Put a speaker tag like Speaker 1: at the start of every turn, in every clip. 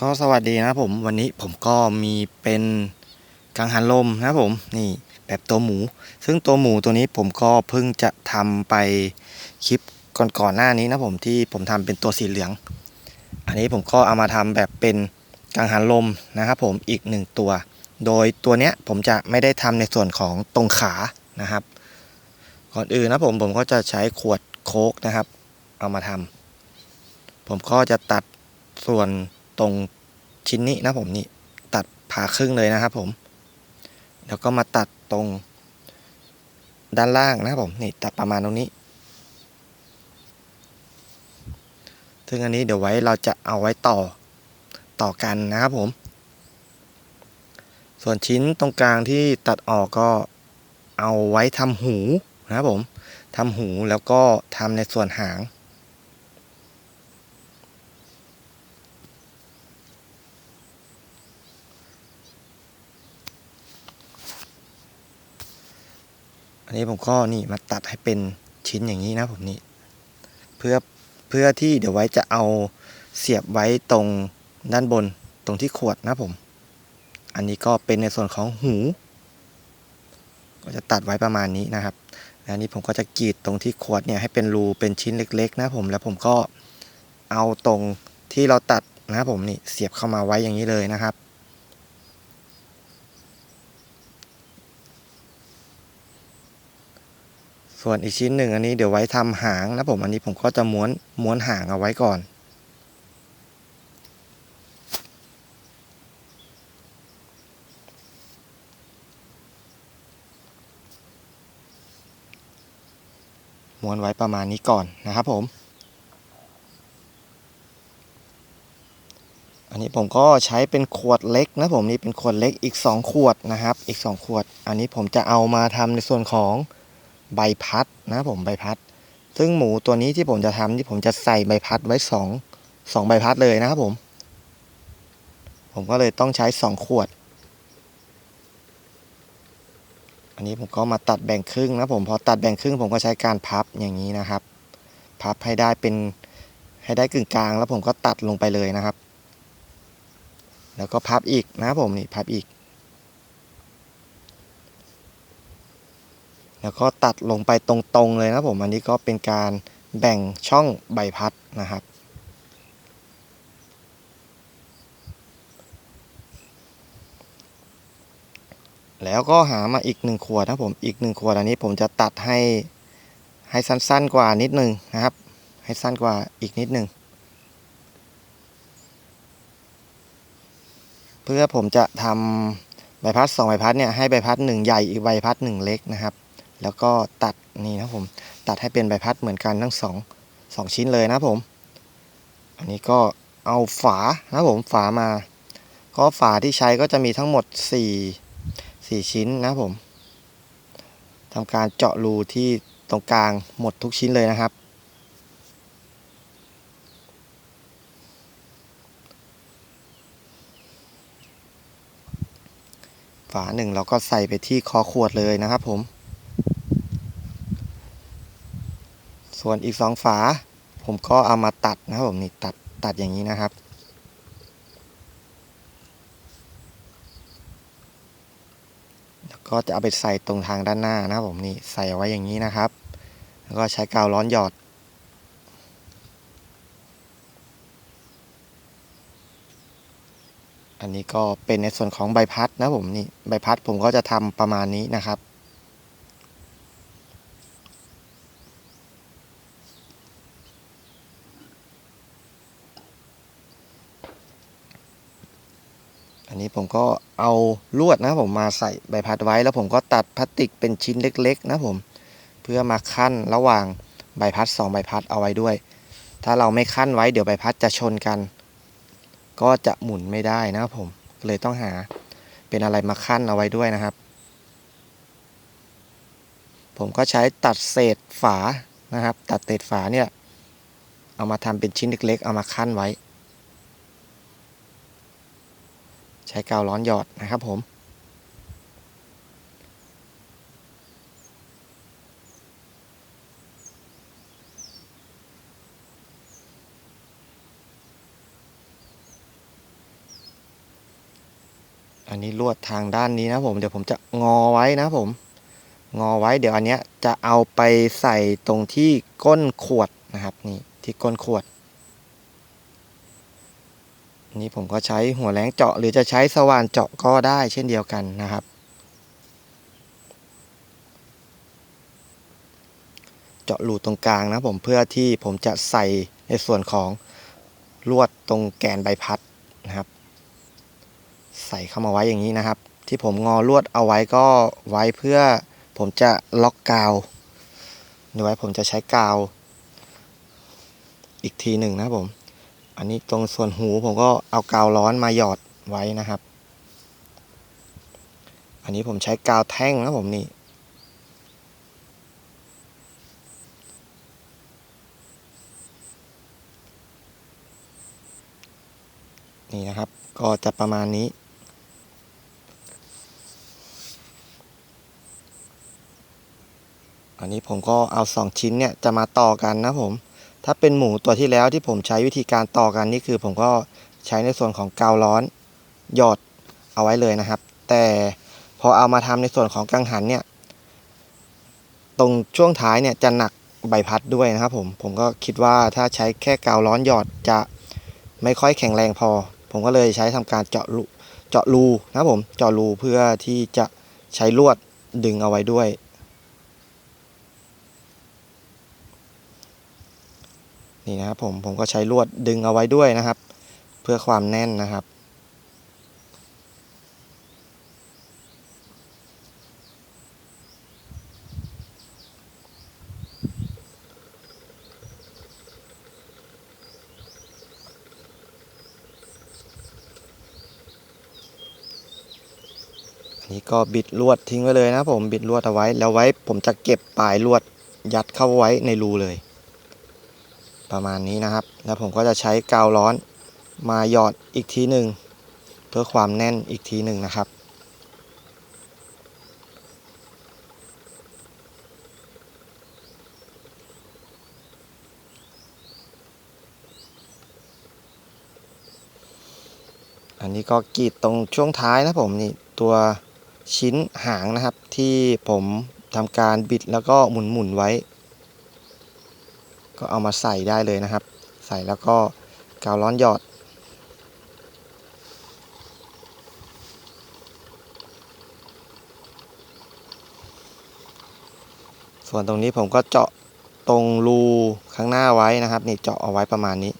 Speaker 1: ก็สวัสดีนะครับผมวันนี้ผมก็มีเป็นกังหันลมนะครับผมนี่แบบตัวหมู ซึ่งตัวหมูตัวนี้ผมก็เพิ่งจะทำไปคลิปก่อนๆหน้านี้นะผมที่ผมทำเป็นตัวสีเหลือง อันนี้ผมก็เอามาทำแบบเป็นกังหันลมนะครับผมอีกหนึ่งตัว โดยตัวเนี้ยผมจะไม่ได้ทำในส่วนของตรงขานะครับ ก่อนอื่นนะผมผมก็จะใช้ขวดโค้กนะครับ เอามาทำผมก็จะตัดส่วนตรง ชิ้นนี้นะผมนี่ตัดผ่าครึ่งเลยนะครับผม แล้วก็มาตัดตรงด้านล่างนะครับผมนี่ตัดประมาณตรงนี้ ซึ่งอันนี้เดี๋ยวไว้เราจะเอาไว้ต่อต่อกันนะครับผม ส่วนชิ้นตรงกลางที่ตัดออกก็เอาไว้ทำหูนะครับผมทำหูแล้วก็ทำในส่วนหาง อันนี้ผมก็นี่มาตัดให้เป็นชิ้นอย่างนี้นะผมนี่เพื่อเพื่อที่เดี๋ยวไว้จะเอาเสียบไว้ตรงด้านบนตรงที่ขวดนะผม อันนี้ก็เป็นในส่วนของหู ก็จะตัดไว้ประมาณนี้นะครับแล้วนี้ผมก็จะกรีดตรงที่ขวดเนี่ยให้เป็นรูเป็นชิ้นเล็ก ๆ นะผมแล้วผมก็เอาตรงที่เราตัดนะผมนี่เสียบเข้ามาไว้อย่างนี้เลยนะครับ ส่วนอีกชิ้นหนึ่งอันนี้เดี๋ยวไว้ทำหางนะผมอันนี้ผมก็จะม้วนม้วนหางเอาไว้ก่อนม้วนไว้ประมาณนี้ก่อนนะครับผม อันนี้ผมก็ใช้เป็นขวดเล็กนะผมนี่เป็นขวดเล็กอีก 2 ขวดนะครับ อีก 2 ขวด อันนี้ผมจะเอามาทำในส่วนของ ใบพัดนะผมใบพัด ซึ่งหมูตัวนี้ที่ผมจะทำที่ผมจะใส่ใบพัดไว้2 2ใบพัดเลยนะครับผม ผมก็เลยต้องใช้2ขวด อันนี้ผมก็มาตัดแบ่งครึ่งนะผมพอตัดแบ่งครึ่ง ผมก็ใช้การพับอย่างนี้นะครับ พับให้ได้เป็นให้ได้กึ่งกลาง แล้วผมก็ตัดลงไปเลยนะครับ แล้วก็พับอีกนะผมนี่พับอีก แล้วก็ตัดลงไปตรงๆเลยนะผมอันนี้ก็เป็นการแบ่งช่องใบพัดนะครับ แล้วก็หามาอีกหนึ่งขวดนะผมอีกหนึ่งขวดอันนี้ผมจะตัดให้ให้สั้นๆกว่านิดนึงนะครับ ให้สั้นกว่าอีกนิดนึงเพื่อผมจะทำใบพัดสองใบพัดเนี่ยให้ใบพัดหนึ่งใหญ่อีกใบพัดหนึ่งเล็กนะครับ แล้วก็ตัดนี่นะผมตัดให้เป็นใบพัดเหมือนกันทั้งสองสองชิ้นเลยนะผม อันนี้ก็เอาฝานะผมฝามา ก็ฝาที่ใช้ก็จะมีทั้งหมดสี่สี่ชิ้นนะผมทำการเจาะรูที่ตรงกลางหมดทุกชิ้นเลยนะครับ ฝาหนึ่งเราก็ใส่ไปที่คอขวดเลยนะครับผม ส่วนอีกสองฝา ผมก็เอามาตัดนะครับผมนี่ตัดตัดอย่างนี้นะครับ แล้วก็จะเอาไปใส่ตรงทางด้านหน้านะครับผมนี่ใส่ไว้อย่างนี้นะครับ แล้วก็ใช้กาวร้อนหยอดอันนี้ก็เป็นในส่วนของใบพัดนะผมนี่ใบพัดผมก็จะทำประมาณนี้นะครับ ผมก็เอาลวดนะผมมาใส่ใบพัดไว้ แล้วผมก็ตัดพลาสติกเป็นชิ้นเล็กๆ นะผม เพื่อมาขั้นระหว่างใบพัดสองใบพัดเอาไว้ด้วย ถ้าเราไม่ขั้นไว้เดี๋ยวใบพัดจะชนกัน ก็จะหมุนไม่ได้นะครับผมเลยต้องหาเป็นอะไรมาขั้นเอาไว้ด้วยนะครับ ผมก็ใช้ตัดเศษฝานะครับ ตัดเศษฝาเนี่ยเอามาทำเป็นชิ้นเล็กๆ เอามาขั้นไว้ ใช้กาวร้อนหยอดนะครับผม อันนี้ลวดทางด้านนี้นะผม เดี๋ยวผมจะงอไว้นะผม งอไว้เดี๋ยวอันเนี้ยจะเอาไปใส่ตรงที่ก้นขวดนะครับนี่ที่ก้นขวด นี่ผมก็ใช้หัวแหลงเจาะ หรือจะใช้สว่านเจาะก็ได้เช่นเดียวกันนะครับ เจาะรูตรงกลางนะผมเพื่อที่ผมจะใส่ในส่วนของลวดตรงแกนใบพัดนะครับ ใส่เข้ามาไว้อย่างนี้นะครับ ที่ผมงอลวดเอาไว้ก็ไว้เพื่อผมจะล็อกกาวหรือไว้ผมจะใช้กาว อีกทีหนึ่งนะผม อันนี้ตรงส่วนหูผมก็เอากาวร้อนมาหยอดไว้นะครับ อันนี้ผมใช้กาวแท่งนะผมนี่นี่นะครับ ก็จะประมาณนี้ อันนี้ผมก็เอาสองชิ้นเนี่ยจะมาต่อกันนะผม ถ้าเป็นหมูตัวที่แล้วที่ผมใช้วิธีการต่อกันนี่คือ ผมก็ใช้ในส่วนของกาวร้อน หยอดเอาไว้เลยนะครับ แต่พอเอามาทำในส่วนของกังหันเนี่ย ตรงช่วงท้ายเนี่ยจะหนักใบพัดด้วยนะครับผมผมก็คิดว่าถ้าใช้แค่กาวร้อนหยอดจะไม่ค่อยแข็งแรงพอ ผมก็เลยใช้ทำการเจาะรูเจาะรูนะครับผมเจาะรูเพื่อที่จะใช้ลวดดึงเอาไว้ด้วย นี่นะครับผมผมก็ใช้ลวดดึงเอาไว้ด้วยนะครับ เพื่อความแน่นนะครับ อันนี้ก็บิดลวดทิ้งไว้เลยนะผมบิดลวดเอาไว้แล้วไว้ผมจะเก็บปลายลวดยัดเข้าไว้ในรูเลย ประมาณนี้นะครับ แล้วผมก็จะใช้กาวร้อนมาหยอดอีกทีหนึ่งเพื่อความแน่นอีกทีหนึ่งนะครับ อันนี้ก็กรีดตรงช่วงท้ายนะผมนี่ตัวชิ้นหางนะครับที่ผมทำการบิดแล้วก็หมุนหมุนๆไว้ ก็เอามาใส่ได้เลยนะครับ ใส่แล้วก็กาวร้อนหยอด ส่วนตรงนี้ผมก็เจาะตรงรูข้างหน้าไว้นะครับ นี่เจาะเอาไว้ประมาณนี้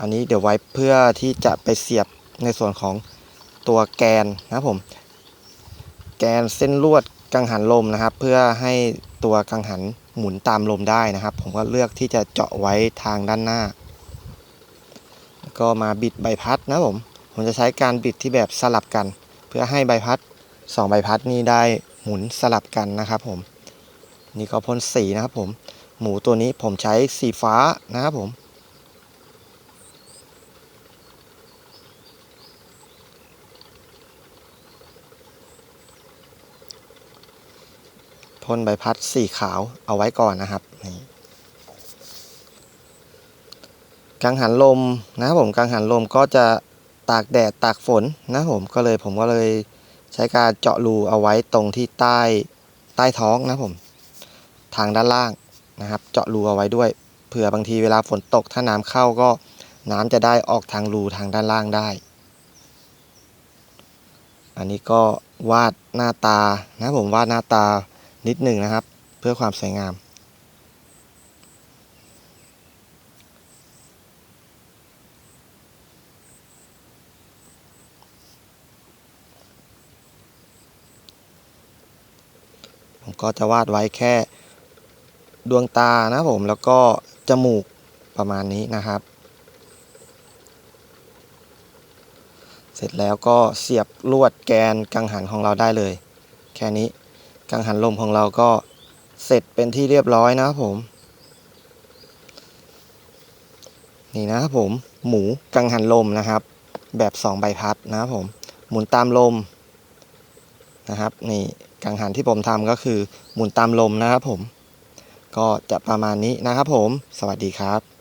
Speaker 1: อันนี้เดี๋ยวไว้เพื่อที่จะไปเสียบในส่วนของตัวแกนนะครับผม แกนเส้นลวดกังหันลมนะครับ เพื่อให้ตัวกังหัน หมุนตามลมได้นะครับ ผมก็เลือกที่จะเจาะไว้ทางด้านหน้า ก็มาบิดใบพัดนะผม ผมจะใช้การบิดที่แบบสลับกัน เพื่อให้ใบพัดสองใบพัดนี้ได้หมุนสลับกันนะครับผม นี่ก็พ่นสีนะครับผม หมูตัวนี้ผมใช้สีฟ้านะครับผม พ่นใบพัดสีขาวเอาไว้ก่อนนะครับนี่กังหันลมนะผมกังหันลมก็จะตากแดดตากฝนนะผมก็เลยผมก็เลยใช้การเจาะรูเอาไว้ตรงที่ใต้ใต้ท้องนะผมทางด้านล่างนะครับ เจาะรูเอาไว้ด้วยเผื่อบางทีเวลาฝนตกถ้าน้ำเข้าก็น้ำจะได้ออกทางรูทางด้านล่างได้ อันนี้ก็วาดหน้าตานะผมวาดหน้าตา นิดหนึ่งนะครับ เพื่อความสวยงาม ผมก็จะวาดไว้แค่ดวงตานะผมแล้วก็จมูกประมาณนี้นะครับ เสร็จแล้วก็เสียบลวดแกนกังหันของเราได้เลย แค่นี้ กังหันลมของเราก็เสร็จเป็นที่เรียบร้อยนะครับผม นี่นะครับผม หมูกังหันลมนะครับ แบบสองใบพัดนะครับผม หมุนตามลมนะครับ นี่กังหันที่ผมทำก็คือหมุนตามลมนะครับผม ก็จะประมาณนี้นะครับผม สวัสดีครับ